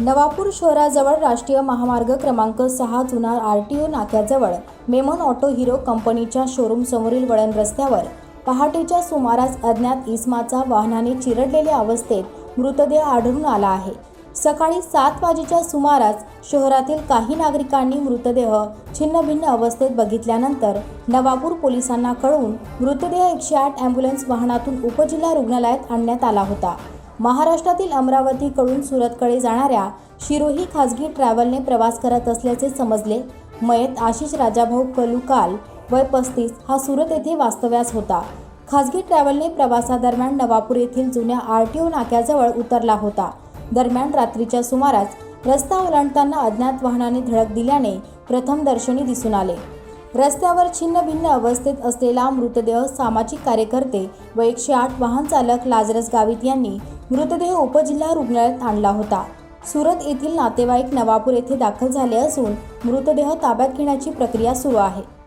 नवापूर शहराजवळ राष्ट्रीय महामार्ग क्रमांक सहा जुना आर टी ओ नाक्याजवळ मेमन ऑटो हिरो कंपनीच्या शोरूम समोरील वळण रस्त्यावर पहाटेच्या सुमारास अज्ञात इस्माचा वाहनाने चिरडलेल्या अवस्थेत मृतदेह आढळून आला आहे. सकाळी सात वाजेच्या सुमारास शहरातील काही नागरिकांनी मृतदेह छिन्नभिन्न अवस्थेत बघितल्यानंतर नवापूर पोलिसांना कळवून मृतदेह एकशे आठ ॲम्ब्युलन्स वाहनातून उपजिल्हा रुग्णालयात आणण्यात आला होता. महाराष्ट्रातील अमरावतीकडून सुरतकडे जाणाऱ्या शिरोही खाजगी ट्रॅव्हलने प्रवास करत असल्याचे समजले. मयत आशिष राजाभाऊ कलुकाल वय पस्तीस हा सुरत येथे वास्तव्यास होता. खाजगी ट्रॅव्हलने प्रवासादरम्यान नवापूर येथील जुन्या आर टी ओ नाक्याजवळ उतरला होता. दरम्यान रात्रीच्या सुमारास रस्ता ओलांडताना अज्ञात वाहनाने धडक दिल्याने प्रथमदर्शनी दिसून आले. रस्त्यावर छिन्नभिन्न अवस्थेत असलेला मृतदेह सामाजिक कार्यकर्ते व एकशे आठ वाहन चालक लाजरस गावित यांनी मृतदेह उपजिल्हा रुग्णालयात आणला होता. सुरत येथील नातेवाईक नवापूर येथे दाखल झाले असून मृतदेह ताब्यात घेण्याची प्रक्रिया सुरू आहे.